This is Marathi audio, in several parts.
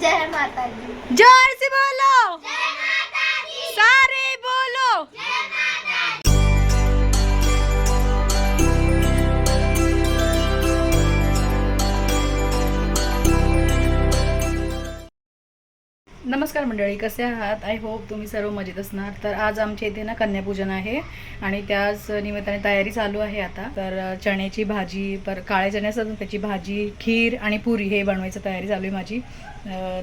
जय माता दी। जोर से बोलो। जय माता दी। सारे बोलो। नमस्कार मंडळी कसे आहात? आय होप तुम्ही सर्व मजेत असणार. तर आज आमच्या इथे ना कन्यापूजन आहे आणि त्याच निमित्ताने तयारी चालू आहे आता. तर चण्याची भाजी पर काळे चणे असतात ना, त्याची भाजी खीर आणि पुरी हे बनवायची तयारी चालू आहे माझी.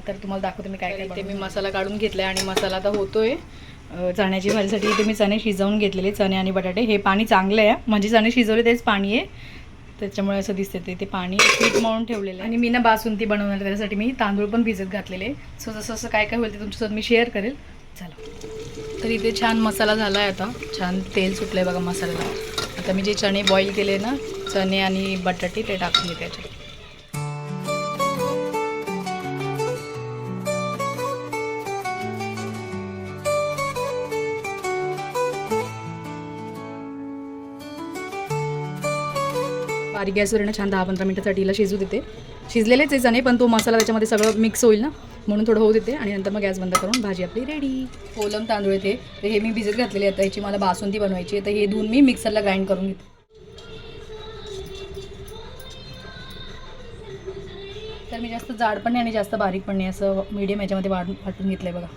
तर तुम्हाला दाखवते मी काय काय इथे मी मसाला काढून घेतला आणि मसाला आता होतोय. चण्याची भाजीसाठी इथे मी चणे शिजवून घेतलेले चणे आणि बटाटे. हे पाणी चांगलं आहे. म्हणजे चणे शिजवले तेच पाणी आहे. त्याच्यामुळे असं दिसते ते. ते पाणी पीठ मळून ठेवलेलं आहे. आणि मी ना बासुंदी बनवणार त्याच्यासाठी मी तांदूळ पण भिजत घातलेले सो जसं असं काय काय होईल ते तुमच्यासोबत मी शेअर करेल. चला. तर इथे छान मसाला झाला आहे आता. छान तेल सुटलं आहे बघा मसाल्याला. आता मी जे चणे बॉईल केले ना चणे आणि बटाटे ते टाकून त्याच्यात बारी गॅसवर ना छान दहा पंधरा मिनटासाठी हिला शिजू देते. शिजलेलेच आहे चणे पण तो मसाला त्याच्यामध्ये सगळं मिक्स होईल ना म्हणून थोडं होऊ देते आणि नंतर मग गॅस बंद करून भाजी आपली रेडी कोलम तांदूळ येते. तर हे मी भिजत घातलेले आता ह्याची मला बासुंदी बनवायची आहे. तर हे धुवून मी मिक्सरला ग्राइंड करून घेते. तर मी जास्त जाड पण नाही आणि जास्त बारीक पण नाही. असं मीडियम याच्यामध्ये वाढून वाटून घेतलं आहे बघा.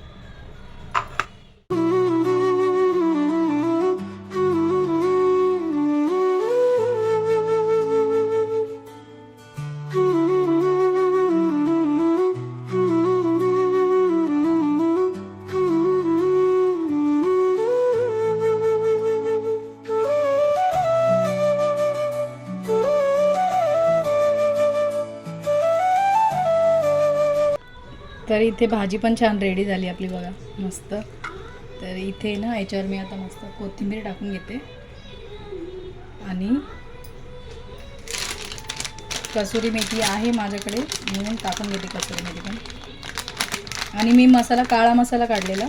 इथे भाजी पण छान रेडी झाली आपली बघा मस्त. तर इथे ना याच्यावर मी आता मस्त कोथिंबीर टाकून घेते. आणि कसुरी मेथी आहे माझ्याकडे म्हणून टाकून घेते कसुरी मेथी पण. आणि मी मसाला काळा मसाला काढलेला.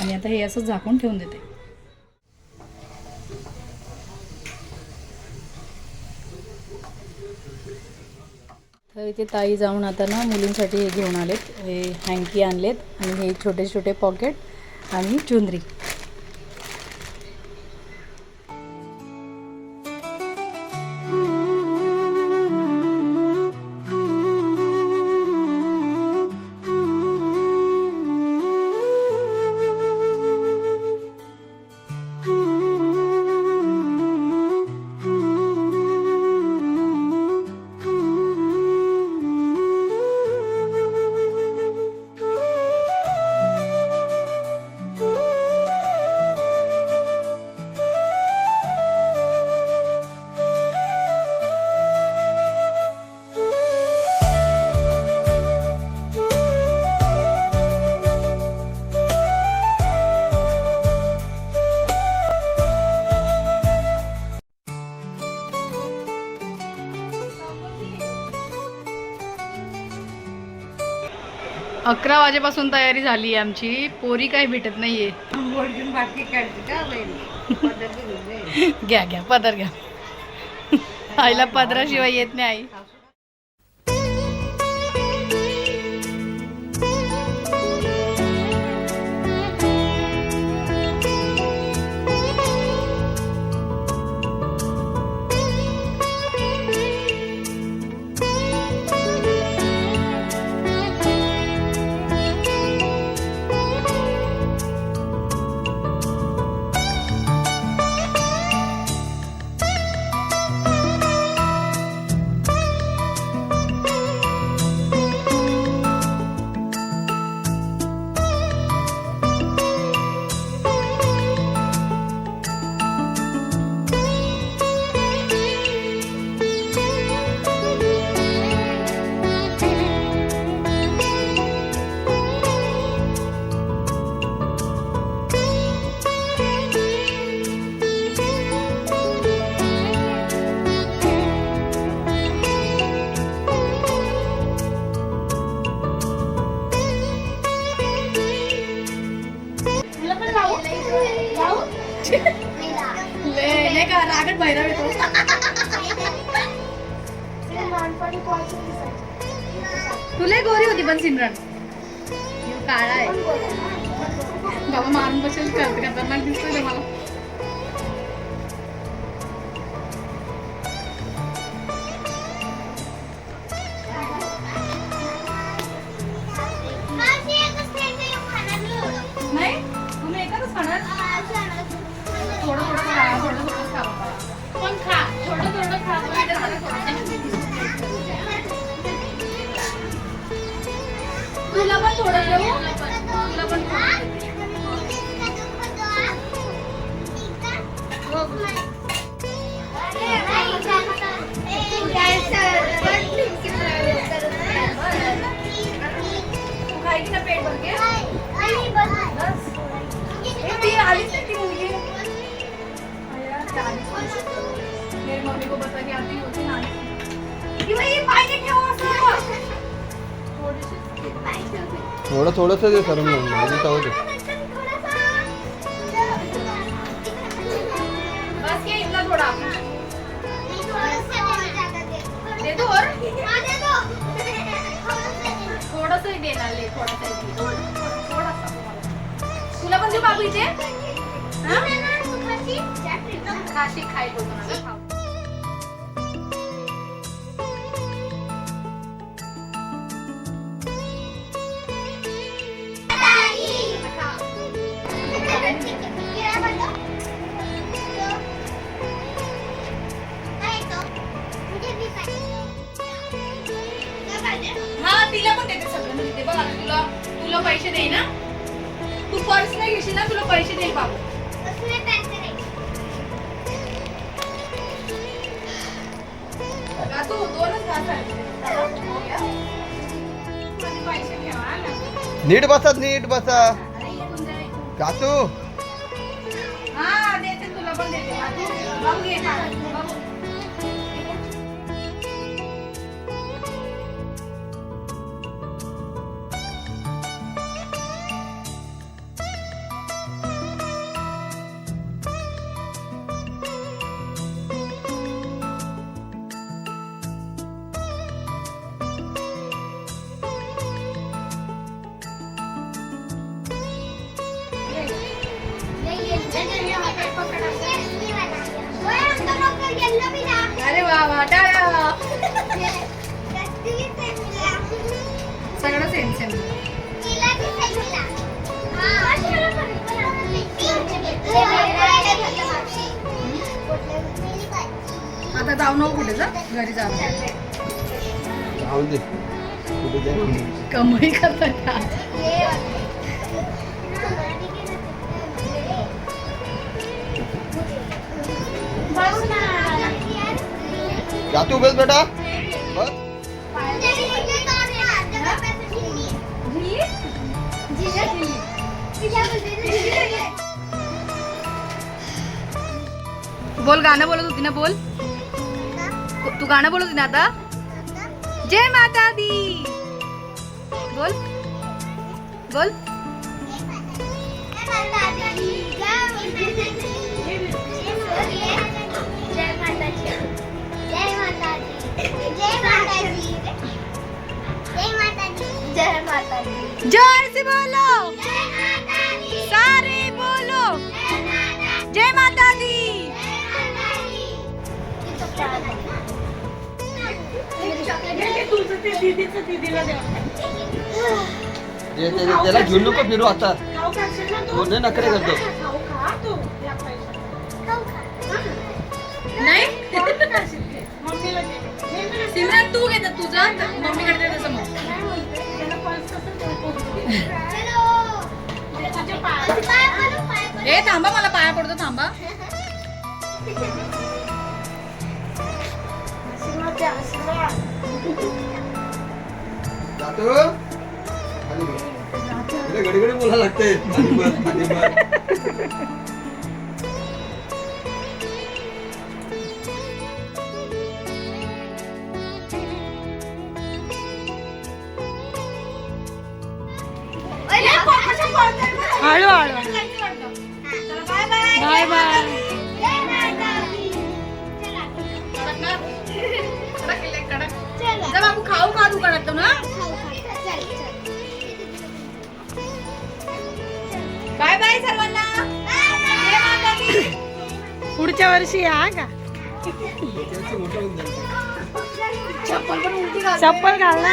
आणि आता हे असं झाकून ठेवून देते तर इथे ताई जाऊन आता ना मुलींसाठी हे घेऊन आलेत हे हँकी आणलेत आणि हे छोटे छोटे पॉकेट आणि चुंदरी अकरा वाजेपासून तयारी झाली आहे आमची. पोरी काही भेटत नाहीये. घ्या घ्या पदर घ्या. आईला पदराशिवाय येत नाही आई. थोडं थोडंसं दे सर मग माझी चव दे. बस ये इतना थोड़ा. दे दो और तिला पण देते सगळं म्हणजे ते बघ आता तुला तुला पैसे दे ना तू पर्स नाही घेशील ना तुला पैसे देईल बाबू का तू दोनच घास आहे. माझे पैसे ठेवा ना. नीट बसत नीट बसा अरे इकडून जा. हा देते तुला पण देते हा, तू बाबू घे ना. जाऊ नको कुठे जा घरी जा कमाई करतात का? बस बेटा. बस. बोल गाणं बोलत होती ना बोल. तू गाणं बोलत होती ना आता? जय माता दी बोल. बोल. जोर से बोलो। सारे बोलो। जय माता जे ते- त्याला घेऊन नको फिरू आता. तू नाही नखरे करतो. नाही? सिमरन तू घेत तुझं तर मम्मीकडे दे तसं मग ए थांबा मला पाया पडतो थांबा. घडी घडी बोलायला लागते. हळू हळू. बाय बाय जा बाबू खाऊ का तू कडकतो ना बाय बाय सर्वांना. पुढच्या वर्षी या का? चप्पल पण उलटी घाल. चप्पल घाल ना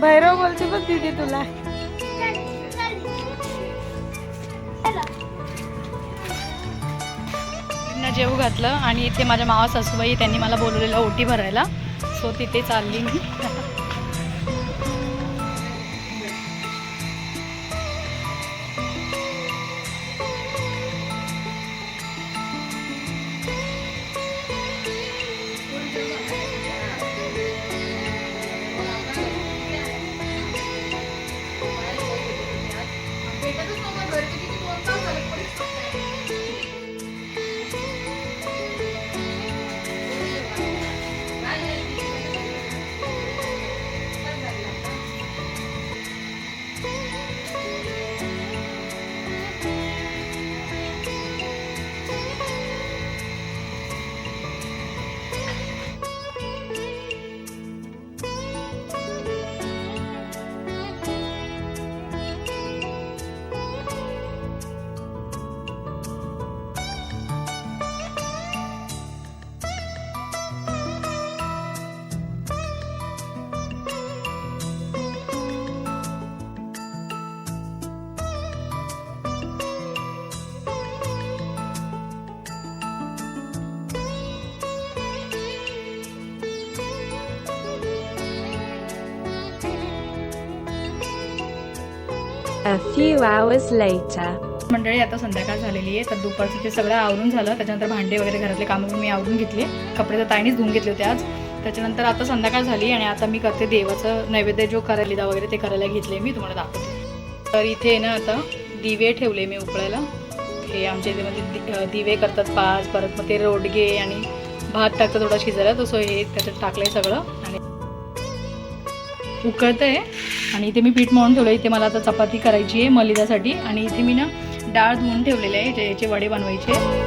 भैरव बोलते बघ दीदी तुला. जेवू घातलं आणि इथे माझ्या मावा सासूबाई त्यांनी मला बोलवलेलं ओटी भरायला. सो तिथे चालली मी. A few hours later. मंडळी आता संध्याकाळ झालेली आहे. तर दुपारचं ते सगळं आवरून झालं त्याच्यानंतर भांडे वगैरे घरातले कामं मी आवरून घेतले. कपडे तर ताईनेच धुवून घेतले होते आज. त्याच्यानंतर आता संध्याकाळ झाली आणि आता मी करते देवाचं नैवेद्य जो करायला वगैरे ते करायला घेतले मी तुम्हाला दाखवते. तर इथे ना आता दिवे ठेवले मी उकळायला. हे आमच्या इथे म्हणजे दिवे करतात पाच परत मग ते रोडगे आणि भात टाकतं थोडा शिजायला तसं हे त्याच्यात टाकलंय सगळं. उकळतं आहे आणि इथे मी पीठ मळून ठेवलं इथे मला आता चपाती करायची आहे मलिदासाठी. आणि इथे मी ना डाळ धुवून ठेवलेले आहे जे- याचे वडे बनवायचे.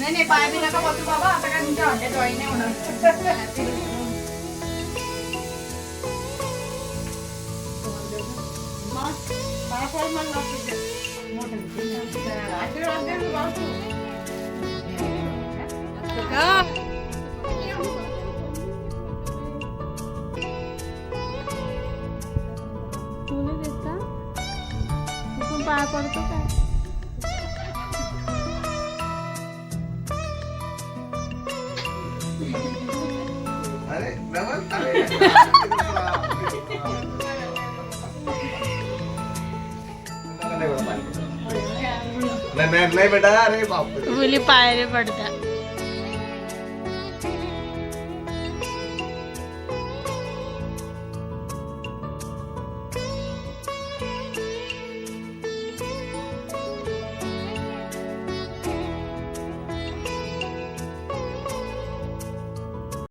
नाही नाही पाय बी नका बसू बाबा आता काय तुमच्या अंड्या जॉईन नाही होणार पाय पडतो काय? अरे नमन अरे नाही नाही बेटा अरे बापरे मुली पायरे पडतात